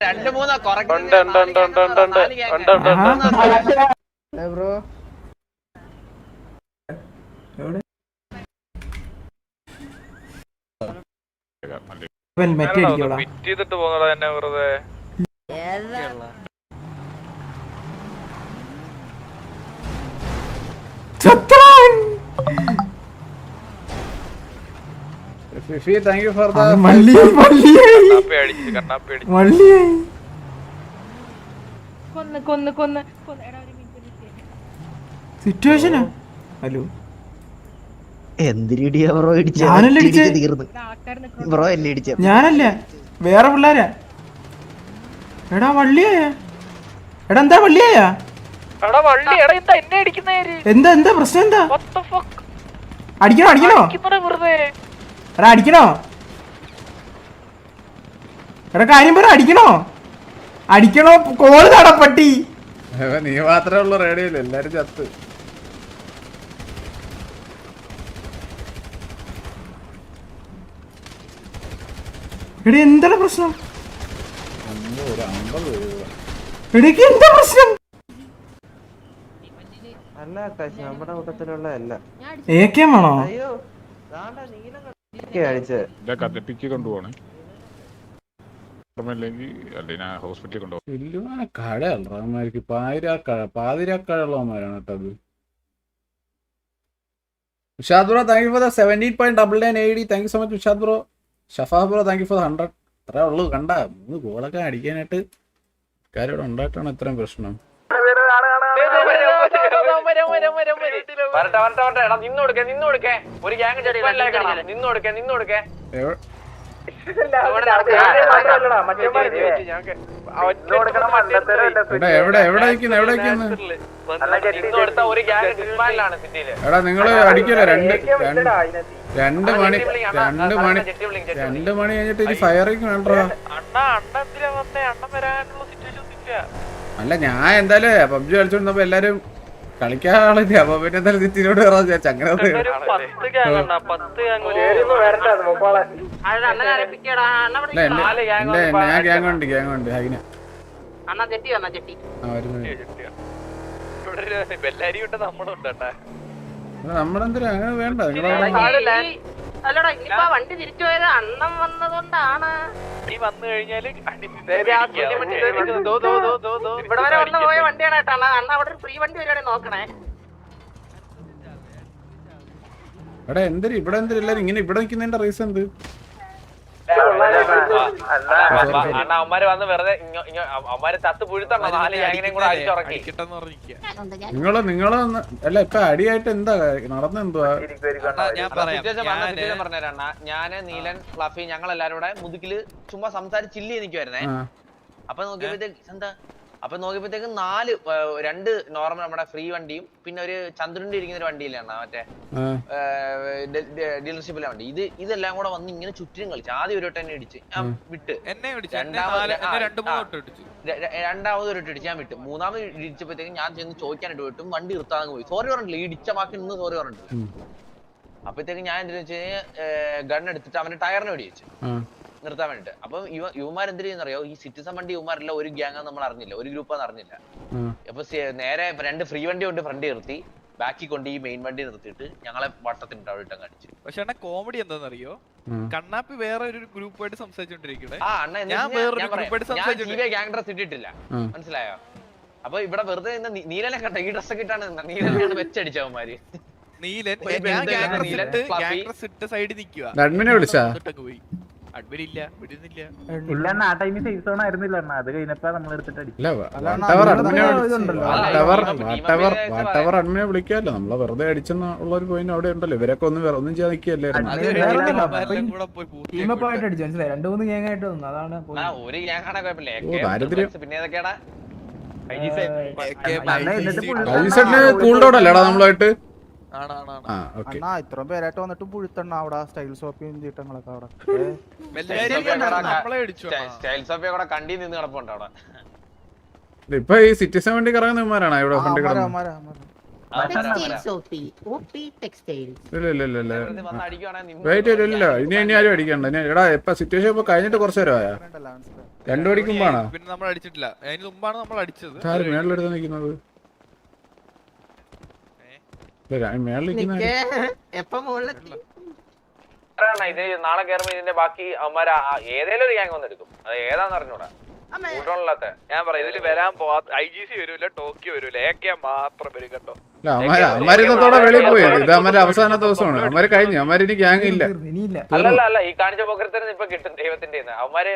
രണ്ട് മൂന്നോ. Bro. Helmet അടിക്കോടാ ചെയ്തിട്ട് പോകുന്നതാ എന്നെ വെറുതെ. ഫിഫി താങ്ക് യു ഫോർ മള്ളിയായി മള്ളിയായി കൊന്ന് കൊന്ന് കൊന്ന്. സിറ്റുവേഷനാ ഹലോ എന്തിരിടിയാ ബ്രോ? തീർന്നു. ബ്രോ എന്നെ ഇടിച്ച? ഞാനല്ല. വേറെ പിള്ളേരാ. എടാ വള്ളിയായ? എടാ എന്താ വള്ളിയായ? എടാ വള്ളി എടാ എന്താ എന്നെ അടിക്കുന്നേര് എന്താ എന്താ പ്രശ്നം എന്താ? അടിക്കണോ അടിക്കണോ? എടാ അടിക്കണോ? എടാ കാര്യം പറ അടിക്കണോ? അടിക്കണോ? കോൾ തടപ്പട്ടി നീ മാത്രമേ ഉള്ളൂ റേഡിയോ എല്ലാരും ചത്ത്. എടി എന്താണ് പ്രശ്നം? എടക്ക് എന്താ പ്രശ്നം? അല്ല ആകാശ് നമ്മുടെ കൂട്ടത്തിലുള്ള അല്ല എ വേണോ? അയ്യോ നീലം കണ്ടു അടിച്ചത് ഇല്ല കത്തിപ്പിക്ക് കൊണ്ടുപോകണേ. ഓർമ്മയില്ലെങ്കിൽ അല്ലെങ്കിൽ ഞാൻ ഹോസ്പിറ്റലിൽ കൊണ്ടുപോകും. ഇല്ലുവാന കടയല്ല അവന്മാർക്ക് പാതിരാക്കഴ പാതിരാക്കഴുള്ളവന്മാരാണ് കേട്ടോ അത് Ushad bro thank you for the seventeen point double nine A thank you so much Ushad bro. Shafa bro thank you for hundred അത്രേ ഉള്ളൂ കണ്ട. മൂന്ന് ഗോളൊക്കെ അടിക്കാനായിട്ട് കാര്യം ഇവിടെ ഉണ്ടായിട്ടാണ് ഇത്രയും പ്രശ്നം. വരട്ടെ വരട്ടെ വരട്ടെ. എടാ നിന്ന് കൊടുക്കേ നിന്ന് കൊടുക്കേ. ഒരു ഗ്യാങ് നിന്ന് കൊടുക്കേ നിന്ന് കൊടുക്കേ. എടാ നിങ്ങൾ അടിക്കല്ലോ? രണ്ട് രണ്ട് രണ്ട് മണി രണ്ട് മണി രണ്ട് മണി കഴിഞ്ഞിട്ട് ഇനി ഫയറിങ് വേണ്ടോ അണ്ണ അണ്ണ എന്തിനാ വന്നേ? അണ്ണൻ വരാനുള്ള സിറ്റുവേഷൻ ഇല്ല അല്ല ഞാൻ എന്തായാലും പബ്ജി കളിച്ചോണ്ടിരുന്നപ്പോ എല്ലാരും കളിക്കാൻ ആളില്ല അപ്പൊ പിന്നെ എന്തായാലും സിറ്റിനോട് കയറാൻ വിചാരിച്ചു അങ്ങനെ ഞാൻ ഗ്യാങ് ഉണ്ട് ഗ്യാങ് ഉണ്ട് ഹൈന. നമ്മളെന്തിനാ? അങ്ങനെ വേണ്ട. നിങ്ങളവിടെ അല്ലടാ ഇനിയിപ്പോ വണ്ടി തിരിച്ചു പോയത് അണ്ണം വന്നതുകൊണ്ടാണ്. നീ വന്നു കഴിഞ്ഞാൽ ഇവിടെ വരെ വന്നു പോയ വണ്ടിയാണ് കേട്ടോ അണ്ണാ അണ്ണ അവിടെ ഒരു ഫ്രീ വണ്ടി വരുവാണെങ്കിൽ നോക്കണേ. എടാ എന്തിരി? ഇവിടെ എന്തിരി? എല്ലാരും ഇങ്ങനെ ഇവിടെ നിൽക്കുന്നതിന്റെ റീസൺ എന്ത്? അണ്ണ അവന്മാര് വന്ന് വെറുതെ ഇങ്ങോ- ഇങ്ങോ- അവന്മാര് ചത്ത് പുഴുത്തണ്ണ നാല് ഗ്യാങ്ങിനെയും കൂടെ അടിച്ചുറക്കി നിങ്ങൾ നിങ്ങൾ അല്ല ഇപ്പൊ അടിയായിട്ട് എന്താ നടന്നെന്തുവാ? ഞാൻ നീലൻ ഫ്ലഫി ഞങ്ങൾ എല്ലാരും കൂടെ മുതുകിൽ ചുമ്മാ സംസാരിച്ചില്ലേ നിക്കുവായിരുന്നേ. അപ്പൊ നോക്കിയപ്പോഴത്തേക്ക് എന്താ അപ്പൊ നോക്കിയപ്പോഴത്തേക്ക് നാല് രണ്ട് നോർമൽ നമ്മുടെ ഫ്രീ വണ്ടിയും പിന്നെ ഒരു ചന്ദ്രന്റെ ഇരിക്കുന്ന ഒരു വണ്ടിയില്ലേ അണ്ണാ മറ്റേ ഡീലർഷിപ്പിലെ വണ്ടി. ഇത് ഇതെല്ലാം കൂടെ വന്ന് ഇങ്ങനെ ചുറ്റിനും കളിച്ചു. ആദ്യം ഒരു വട്ടം എന്നെ ഇടിച്ച് ഞാൻ വിട്ട്. രണ്ടാമത് ഒരു ഇടിച്ച് ഞാൻ വിട്ടു. മൂന്നാമത് ഇടിച്ചപ്പോഴത്തേക്ക് ഞാൻ ചെന്ന് ചോദിക്കാനായിട്ട് വിട്ടും വണ്ടി നിർത്താതെ പോയി. സോറി പറഞ്ഞില്ല ഇടിച്ച ബാക്കി നിന്ന് സോറി പറഞ്ഞിട്ടില്ല. അപ്പോഴത്തേക്ക് ഞാൻ എന്താ വെച്ച് ഗൺ എടുത്തിട്ട് അവന്റെ ടയറിന് വെടി വെച്ചു നിർത്താൻ വേണ്ടിട്ട്. അപ്പൊ ഇവ യുവമാർ എന്ത് ചെയ്യുന്നറിയോ? ഈ സിറ്റിസൺ വണ്ടി യുവമാരല്ല ഒരു ഗ്യാങ് നമ്മൾ അറിഞ്ഞില്ല ഒരു ഗ്രൂപ്പാന്ന് അറിഞ്ഞില്ല. അപ്പൊ നേരെ രണ്ട് ഫ്രീ വണ്ടി കൊണ്ട് ഫ്രണ്ട് നിർത്തി. ബാക്കി കൊണ്ട് ഈ മെയിൻ വണ്ടി നിർത്തിയിട്ട് ഞങ്ങളെ വട്ടത്തിന് അവിടെ ഇട്ടങ്ങ് അടിച്ചു. പക്ഷെ അണ്ണ കോമഡി എന്താണെന്നറിയോ കണ്ണാപ്പി വേറെ ഒരു ഗ്രൂപ്പായിട്ട് സംസാരിച്ചോണ്ടിരിക്കണേ. ആ അണ്ണ ഞാൻ വേറൊരു ഗ്രൂപ്പായിട്ട് ഗ്യാങ് ഡ്രസ് ഇട്ടിട്ടില്ല. മനസ്സിലായോ? അപ്പൊ ഇവിടെ വെറുതെ നീലനെ കണ്ട? ഈ ഡ്രസ് ഒക്കെ ഇട്ടാണ്. നീലനെയാണ് വെച്ചടിച്ചവന്മാര് നീലൻ ഞാൻ ഗ്യാങ് ഡ്രസ് ഇട്ട് സൈഡിൽ നിൽക്കുക അഡ്മിനെ വിളിച്ചാ? പോയി. അഡ്മിൻ ഇല്ല വിടുന്നില്ല. ഇല്ല ആ ടൈമിൽ സേഫ് സോൺ ആയിരുന്നില്ല അണ്ണാ. അത് കഴിഞ്ഞപ്പോ നമ്മൾ എടുത്തിട്ട് അടിച്ചു ഇല്ല വാട്ടവർ അഡ്മിനെ. വാട്ടവർ വാട്ടവർ വാട്ടവർ അഡ്മിനെ വിളിക്കാമല്ലോ നമ്മളെ വെറുതെ അടിച്ചെന്ന ഉള്ള ഒരു പോയിന്റ് അവിടെ ഉണ്ടല്ലോ. ഇവരൊക്കെ ഒന്നും വേറെ ഒന്നും ചെയ്യാൻ നിൽക്കുകയല്ലേ? ടീമപ്പായിട്ട് അടിച്ചു. മനസ്സിലായി? രണ്ടു മൂന്ന് ഗ്യാങ് ആയിട്ട് വന്നു. അതാണ് ആ ഒരു ഗ്യാങ് ആണ് കുഴപ്പമില്ല. ഓ, AK, ദാരിദ്ര്യം. പിന്നെ ഏതൊക്കെയാടാ? അണ്ണാ എന്നിട്ട് പുള്ളി- ഐസെറ്റിന് കൂൾ അല്ലേടാ നമ്മളായിട്ട്. ആ ഓക്കെ. അണ്ണാ ഇത്രയും പേരായിട്ട് വന്നിട്ട് പുഴുത്തണ്ണ അവിടെ സ്റ്റൈൽ ഷോപ്പിയും ചീട്ടങ്ങളൊക്കെ അവിടെ. ഷോപ്പിൽ കൂടെ കണ്ടി നിന്ന് കിടപ്പുണ്ട് അവിടെ. ഇപ്പൊ ഈ സിറ്റിസൺ വണ്ടി കറങ്ങുന്ന ഇവന്മാരാണ് ഇവിടെ ആ, ഫണ്ട് അമര, കിടന്ന് അമര, അമര. ടെക്സ്റ്റൈൽസ് ഒപ്പി ഒപ്പി ടെക്സ്റ്റൈൽസ് ഇല്ല ഇല്ല ഇല്ല ഇല്ല. വെറുതെ വന്ന് അടിക്കുവാണെങ്കിൽ നിന്ന് വെയിറ്റ് ഇല്ല ഇല്ല. ഇനി ഇനി ആരും അടിക്കണ്ട. ഇനി എടാ ഇപ്പൊ സിറ്റുവേഷൻ ഇപ്പൊ കഴിഞ്ഞിട്ട് കുറച്ച് നേരമായാ? രണ്ടു മണിക്കുമ്പാണോ പിന്നെ നമ്മൾ അടിച്ചിട്ടില്ല അതിന് മുമ്പാണ് നമ്മൾ അടിച്ചത് ആര് മേളിലെടുത്ത് നിൽക്കുന്നത് മേളിൽ നിൽക്കുന്ന എപ്പ മുകളിലെത്തി ആരാണ് ഇത് നാളെ കേറുമ്പോ ഇതിന്റെ ബാക്കി അവന്മാർ ഏതേലും ഒരു ഗ്യാങ് വന്നെടുക്കും. അത് ഏതാന്ന് അറിഞ്ഞൂടാ. അമ്മേ. ഞാൻ പറയാം ഇതിൽ വരാൻ പോവാ ഐ ജി സി വരൂല ടോക്കിയോ വരൂല ഏക്കെ മാത്രം വരും കേട്ടോ. അവന്മാര് അവന്മാര് ഇന്നത്തോടെ വെളിയിൽ പോയി. ഇത് അവന്മാരെ അവസാന ദിവസമാണ്. അവന്മാര് കഴിഞ്ഞു. അവന്മാര് ഇനി ഗ്യാങ് ഇല്ല. ഇനിയില്ല. അല്ലല്ല അല്ല ഈ കാണിച്ച പോക്കരത്തിന് ഇപ്പൊ കിട്ടും ദൈവത്തിന്റെ. അവന്മാര്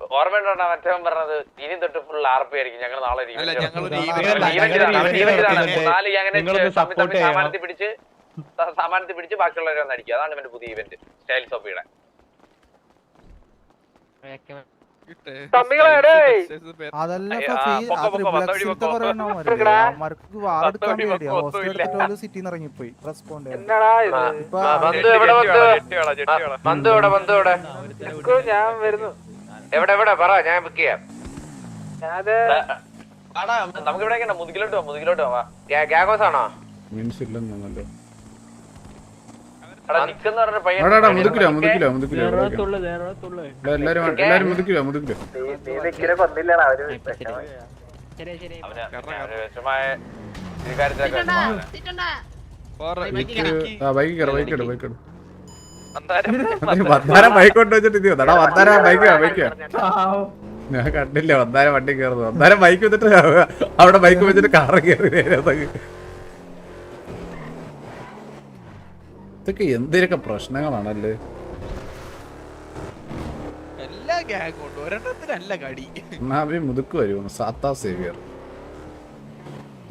ഓർമ്മയുണ്ടോ മറ്റവൻ പറഞ്ഞത് ഇനി തൊട്ട് ഫുൾ ആർ പി ആയിരിക്കും. ഞങ്ങൾ നാളെ. നാല്. പിടിച്ച് പിടിച്ച് ബാക്കിയുള്ളവരെ അതാണ് ഇവന്റെ പുതിയ ഇവന്റ് സ്റ്റൈൽ സോപ്പിയുടെ സിറ്റിന്ന് ഇറങ്ങിപ്പോയി. റെസ്പോണ്ട് ഞാൻ വരുന്നു. എവിടെ എവിടെ? പറ ഞാൻ ബുക്ക് ചെയ്യാം. ആടാ നമുക്ക് ഇവിടെ മുതുകിലോട്ട് പോവാം മുതുകിലോട്ട് പോവാ ഗ്യാഗോസ് ആണോ മീൻസ് ഇല്ലെന്ന് തോന്നുന്നല്ലോ എടാ നിക്കുന്ന പറഞ്ഞ പയ്യൻ എടാ എടാ മുതുക്കിലോ മുതുക്കിലോ മുതുക്കിലോ എല്ലാരും എല്ലാരും മുതുക്കിലോ മുതുക്കിലോ. കൊന്നില്ലാണ് അവർ അവന് അവന് വിഷമായ ഈ കാര്യത്തിലൊക്കെ ആ ബൈക്ക് കയറ ബൈക്ക് ഇടും ബൈക്ക് ഇടും വന്നാരം ബൈക്ക് കൊണ്ട് വെച്ചിട്ട് ഇത് എടാ വന്നാരം ബൈക്ക് ബൈക്ക് ഞാൻ കണ്ടില്ല വന്നാരം വണ്ടി കയറുന്നു വന്നാരം ബൈക്ക് വെച്ചിട്ട് അവിടെ ബൈക്ക് വെച്ചിട്ട് കാറ് കയറി. ഇതൊക്കെ എന്തിനൊക്കെ പ്രശ്നങ്ങളാണല്ലേ? മുതുക്ക് വരുമോ സാത്താ സേവിയർ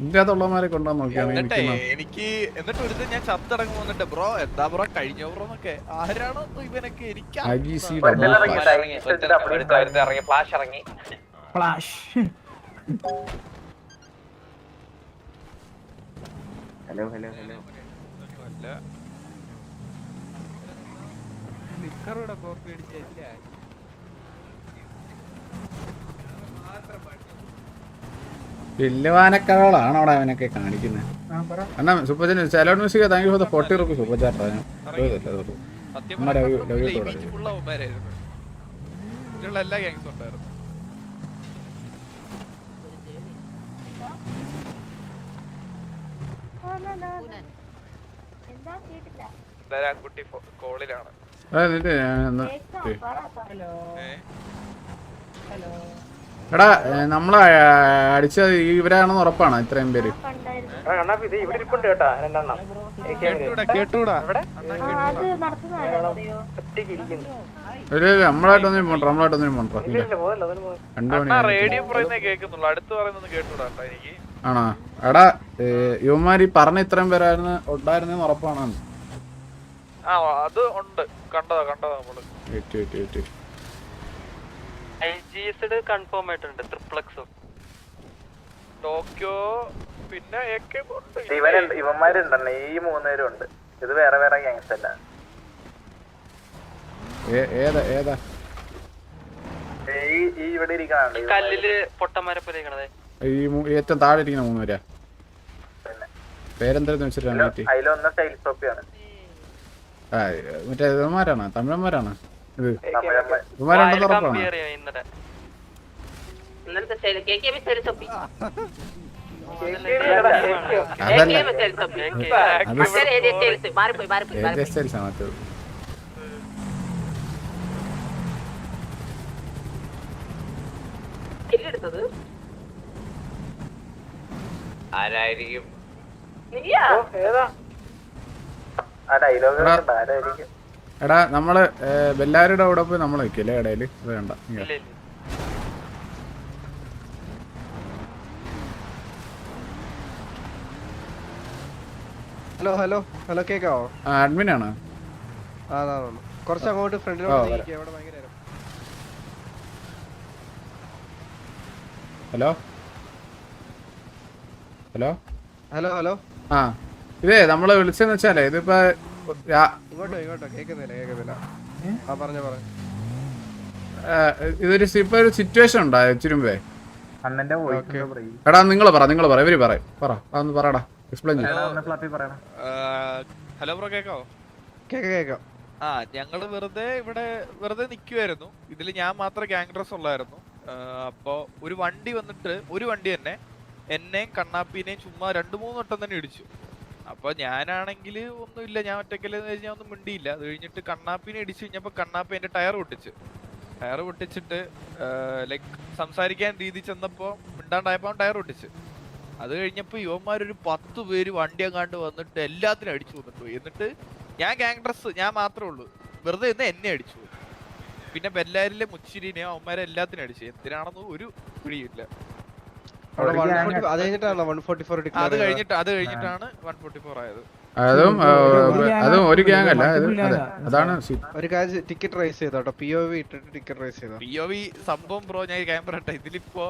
ഇതിന്റെ അകത്തുള്ളമാരെ കൊണ്ടാ നോക്കിയാണ് എനിക്ക് എനിക്ക് എന്നിട്ട് ഒരു ഞാൻ ചത്തടങ്ങി വന്നിട്ട് ബ്രോ എന്താ ബ്രോ കഴിഞ്ഞോ ബ്രോ എന്നൊക്കെ. ആരാണോ ഇവനൊക്കെ? എനിക്ക് ഇറങ്ങി ഫ്ലാഷ്. ഇറങ്ങി. ഫ്ലാഷ് ഇറങ്ങി. ഫ്ലാഷ് നിക്കറൂടെ കോപ്പി അടിച്ചില്ല വില്ലുവാനക്കകളാണ് അവിടെ അവനൊക്കെ കാണിക്കുന്നത് എന്നാ super ചലോട്ട് music thank you for the forty rupees super ഗ്യാങ്സും കുട്ടി കോളിലാണ് ഹലോ. ഏ? എടാ നമ്മളെ ആ, അടിച്ചത് ഇവരാണെന്ന് ഉറപ്പാണ് ഇത്രയും പേര്? നമ്മളായിട്ടൊന്നും പോണ്ട നമ്മളായിട്ടൊന്നും പോണ്ട. ആണോ? എടാ യുവമാരി പറഞ്ഞ ഇത്രയും പേരായിരുന്നു ഉണ്ടായിരുന്നെന്ന് ഉറപ്പാണ്? ആ അത് ഉണ്ട്. കണ്ടതാ കണ്ടതാ നമ്മൾ. ഏറ്റ് ജി എസ് കൺഫേം ആയിട്ടുണ്ട് ട്രിപ്ലക്സും ടോക്കിയോ പിന്നെ. ഇവനുണ്ട് ഇവന്മാരുണ്ടെണ്ണ ഈ മൂന്നുപേരും ഉണ്ട് ഇത് വേറെ വേറെ ഗ്യാങ്സ് അല്ല ഏതാ ഏതാ? ഈ ഈ ഇവിടെ കല്ലിൽ പൊട്ടന്മാരെ പോലെ ഇരിക്കണത്. ഈ മൂ- ഏറ്റവും താഴെ ഇരിക്കുന്ന മൂന്ന് പേരാ പേരെന്തായിരുന്നു വെച്ചിട്ടാണ് മാറ്റി ഇവന്മാരാണ്? തമിഴന്മാരാണ്? നീയാ? ആ ഡയലോഗ്. ആരായിരിക്കും? എടാ നമ്മൾ ബെല്ലാരുടെ അവിടെ പോയി നമ്മൾ വെക്കില്ലേ ഇടയിൽ? അത് വേണ്ട ഇല്ല ഇല്ല. ഹലോ ഹലോ ഹലോ കേക്കാവോ? അഡ്മിൻ ആണ് കുറച്ച് അങ്ങോട്ട് ഫ്രണ്ടിലോട്ട് ഹലോ? ഹലോ? Hello hello? ആ. ഇതേ നമ്മൾ വിളിച്ചെന്ന് വെച്ചാലേ ഇതിപ്പോ ഇതൊരു ഇപ്പൊ ഒരു സിറ്റുവേഷൻ ഉണ്ടായോ ചുരുമ്പേ എടാ നിങ്ങൾ പറ നിങ്ങൾ പറ ഇവർ പറയും പറ അതൊന്ന് പറയടാ എക്സ്പ്ലെയിൻ ഹലോ ബ്രോ കേക്കാവോ കേക്കാം കേക്കാം. ആ ഞങ്ങൾ വെറുതെ ഇവിടെ വെറുതെ നിക്കുവായിരുന്നു. ഇതിൽ ഞാൻ മാത്രം ഗ്യാങ് ഡ്രസ് ഉള്ളായിരുന്നു. അപ്പോ ഒരു വണ്ടി വന്നിട്ട് ഒരു വണ്ടി തന്നെ എന്നെയും കണ്ണാപ്പിനെയും ചുമ്മാ രണ്ടു മൂന്ന് വട്ടം തന്നെ ഇടിച്ചു. അപ്പൊ ഞാനാണെങ്കിൽ ഒന്നുമില്ല. ഞാൻ ഒറ്റയ്ക്കല്ലെന്ന് കഴിഞ്ഞാൽ ഒന്നും മിണ്ടിയില്ല. അത് കഴിഞ്ഞിട്ട് കണ്ണാപ്പിനെ ഇടിച്ചു കഴിഞ്ഞപ്പോ കണ്ണാപ്പി എന്റെ ടയർ പൊട്ടിച്ച്. ടയർ പൊട്ടിച്ചിട്ട് ലൈക് സംസാരിക്കാൻ രീതി ചെന്നപ്പോ മിണ്ടാണ്ടായപ്പോ ടയർ പൊട്ടിച്ച്. അത് കഴിഞ്ഞപ്പോ യുവന്മാരൊരു പത്ത് പേര് വണ്ടി അങ്ങാണ്ട് വന്നിട്ട് എല്ലാത്തിനും അടിച്ചു വന്നിട്ട് എന്നിട്ട് ഞാൻ ഗാങ് ഡ്രസ് ഞാൻ മാത്രമേ ഉള്ളൂ. വെറുതെ ഇന്ന് എന്നെ അടിച്ചു. പിന്നെ ബെല്ലാരിലെ മുച്ചിരിനെ അവന്മാരെ എല്ലാത്തിനും അടിച്ചു. എന്തിനാണെന്ന് ഒരു പിടിയില്ല അത് കഴിഞ്ഞിട്ട് അത് കഴിഞ്ഞിട്ടാണ് വൺ ഫോർട്ടി ഫോർ ആയത്. അതും ഒരു അതും ഒരു ഗ്യാങ് അല്ല അതെ അതാണ് ഒരു കാര്യം ടിക്കറ്റ് റൈസ് ചെയ്തോട്ടോ പി ഒ വി ഇട്ടിട്ട് ടിക്കറ്റ് റൈസ് ചെയ്തോ? പി ഒ വി സംഭവം ബ്രോ ഞാൻ ക്യാമറ ഇട്ടെ ഇതിലിപ്പോ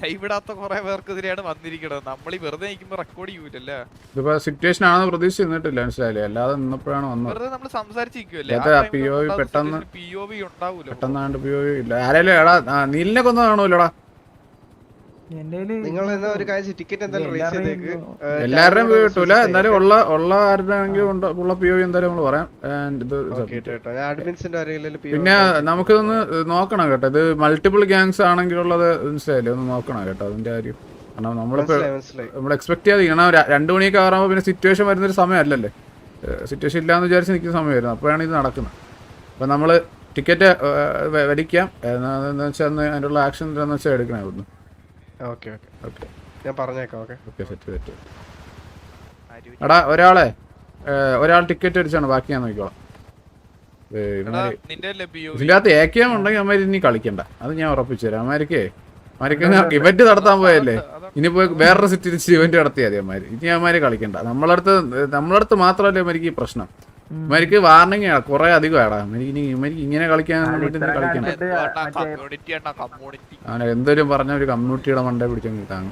ലൈവ് ഇടാത്ത കുറെ പേർക്കെതിരെയാണ് വന്നിരിക്കുന്നത് നമ്മൾ ഈ വെറുതെ നിൽക്കുമ്പോ റെക്കോർഡ് ചെയ്യൂലല്ലേ? ഇതിപ്പോ സിറ്റുവേഷൻ ആണെന്ന് പ്രതീക്ഷ നിന്നിട്ടില്ല മനസ്സിലായില്ലേ? അല്ലാതെ നിന്നപ്പോഴാണ് വന്നത്. വെറുതെ നമ്മൾ സംസാരിച്ചിരിക്കുവല്ലേ? ഒ വി പെട്ടെന്ന്- പി ഒ വി ഉണ്ടാവൂല? പെട്ടെന്നാണ്ട് ഉപയോഗമില്ല ആരെങ്കിലും എടാ ആ, നീലിനെ കൊന്നു കാണൂലടാ നിങ്ങൾ എന്നാ ഒരു കാര്യം ടിക്കറ്റ് എന്തായാലും റൈസ് ചെയ്തേക്ക്. ഏ, എല്ലാവരുടെയും ടാഗോടെ കിട്ടൂല. എന്തായാലും ഉള്ള ഉള്ള ആരുടെയെങ്കിലും ഉള്ള പി ഒ എന്തായാലും നമ്മൾ പറയാം. ഇത് പിന്നെ നമുക്കിതൊന്ന് നോക്കണം കേട്ടോ. ഇത് മൾട്ടിപ്പിൾ ഗ്യാങ്സ് ആണെങ്കിലുള്ളത് മനസ്സിലായില്ലേ? ഒന്ന് നോക്കണം കേട്ടോ അതിന്റെ കാര്യം. കാരണം നമ്മളിപ്പോ നമ്മൾ എക്സ്പെക്ട് ചെയ്യാതെ കാരണം രണ്ടു മണിയൊക്കെ ആറാകുമ്പോ പിന്നെ സിറ്റുവേഷൻ വരുന്നൊരു സമയമല്ലല്ലേ. സിറ്റുവേഷൻ ഇല്ലാന്ന് വിചാരിച്ച് നിൽക്കുന്ന സമയമായിരുന്നു. അപ്പോഴാണ് ഇത് നടക്കുന്നത്. അപ്പോൾ നമ്മൾ ടിക്കറ്റ് വലിക്കാം എന്താണെന്ന് വെച്ചാൽ അതിനുള്ള ആക്ഷൻ എന്താണെന്ന് വെച്ചാൽ എടുക്കണേ ഒന്ന് ഓക്കെ ഓക്കെ ഓക്കെ. ഞാൻ പറഞ്ഞേക്കാം ഓക്കെ. Okay set set. എടാ ഒരാളെ ഒരാൾ ടിക്കറ്റ് അടിച്ചാണ് ബാക്കി ഞാൻ നോക്കിക്കോളാം. ഏ, എടാ ഇവന്മാര് നിന്റെ അല്ലേ പി ഒ വി ഇതിന്റെ അകത്ത് ഏക്കിയാൻ ഉണ്ടെങ്കിൽ അമ്മ ഇനി കളിക്കണ്ട. അത് ഞാൻ ഉറപ്പിച്ചു തരാം. അമ്മമാർക്ക് അമ്മയ്ക്ക് ഇവന്റ് നടത്താൻ പോയല്ലേ ഇനി പോയി വേറൊരു സിറ്റി ഇവന്റ് നടത്തിയാൽ മതി അമ്മമാര് ഇനി അമ്മമാര് കളിക്കണ്ട. നമ്മളടുത്ത് നമ്മളടുത്ത് മാത്രമല്ലേ അമ്മയ്ക്ക് ഈ പ്രശ്നം? ഇവർക്ക് വാർണിംഗ് ആണ് കുറെ അധികം ആടാ അമ്മർക്ക് ഇനി ഇവർക്ക് ഇങ്ങനെ കളിക്കാൻ ആണ് അങ്ങനെ എന്തൊരു പറഞ്ഞ ഒരു കമ്മ്യൂണിറ്റിയുടെ മണ്ടേ പിടിച്ചു കിട്ടാണ്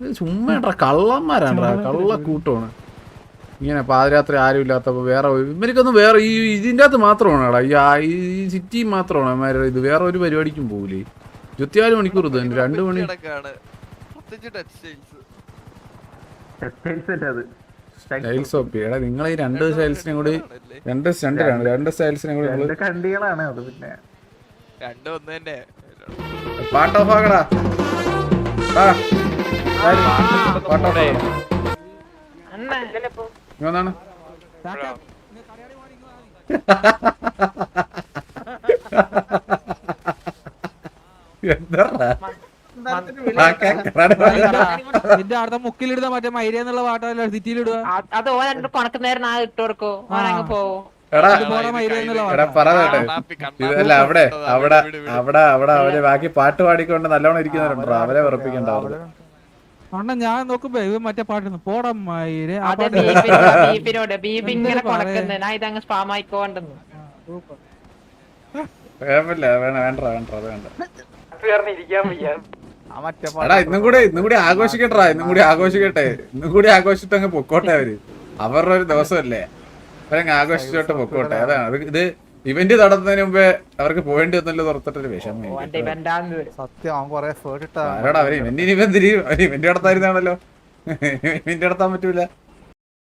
ഇത് ചുമ്മാ ഇടാ കള്ളന്മാരാണ്ടാ കള്ള കൂട്ടമാണ്. ഇങ്ങനെ പാതിരാത്രി ആരും ഇല്ലാത്തപ്പോ വേറെ ഇവർക്കൊന്നും വേറെ ഈ ഇതിന്റെ അകത്ത് മാത്രമാണ് എടാ ഈ ആ- ഈ സിറ്റി മാത്രമാണ് ഇത്. വേറെ ഒരു പരിപാടിക്കും പോകില്ലേ ഇരുപത്തിനാല് മണിക്കൂർ ഇത് രണ്ടു മണി ടെക്സ്റ്റൈൽസ് ടെക്സ്റ്റൈൽസ് അത്? സ്റ്റൈൽസ് ഓപ്പി എടാ നിങ്ങൾ ഈ രണ്ട് സ്റ്റൈൽസിനും കൂടി രണ്ട് രണ്ട് രണ്ട് സ്റ്റൈൽസിനും കൂടി രണ്ട് നമ്മൾ കണ്ടികളാണ് അത് പിന്നെ. രണ്ടും ഒന്ന് തന്നെ പാട്ട് ഓഫ് ആക്കടാ? പാട്ട് ഓഫ് ഇവന്നാണ് എന്താ നിന്റെ അടുത്ത മുക്കിലിടുന്ന മറ്റേ മൈര എന്നുള്ള പാട്ടല്ല സിറ്റിയിലിടുക അത് ഓൻ രണ്ട് കൊണക്കുന്നേരം ആ ഇട്ട് കൊടുക്കോ ഓൻ അങ്ങ് പോവോ എടാ പോണ എന്നുള്ള എടാ പറയട്ടെ ഇതല്ല അവിടെ അവിടെ അവിടെ അവിടെ അവർ ബാക്കി പാട്ട് പാടിക്കൊണ്ട് നല്ലോണം ഇരിക്കുന്നവരുണ്ടോ അവരെ അണ്ണ ഞാൻ നോക്കുമ്പോ ഇവ മറ്റേ പാട്ട് പോടാ ഇങ്ങനെ ഞാൻ ഇതങ്ങ് സ്പാം ആയിക്കോണ്ടെന്ന് വേണ്ട വേണ്ട വേണ്ട അത് വേണ്ട എടാ ഇന്നും കൂടി ഇന്നും കൂടി ആഘോഷിക്കട്ടാ ഇന്നും കൂടി ആഘോഷിക്കട്ടെ. ഇന്നും കൂടി ആഘോഷിച്ചിട്ട് അങ്ങ് പൊക്കോട്ടെ അവർ. അവരുടെ ഒരു ദിവസമല്ലേ? അവരങ്ങ് ആഘോഷിച്ചോട്ട് പൊക്കോട്ടെ. അതാണ്. അത് ഇത് ഇവന്റ് നടത്തുന്നതിന് മുമ്പേ അവർക്ക് പോയിന്റ് വന്നല്ലോ തുറത്തിട്ടൊരു വിഷമം അവർ ഇവന്റിന് ഇവന്തിരി ഇവന്റ് നടത്തായിരുന്നാണല്ലോ ഇവന്റ് നടത്താൻ പറ്റൂല.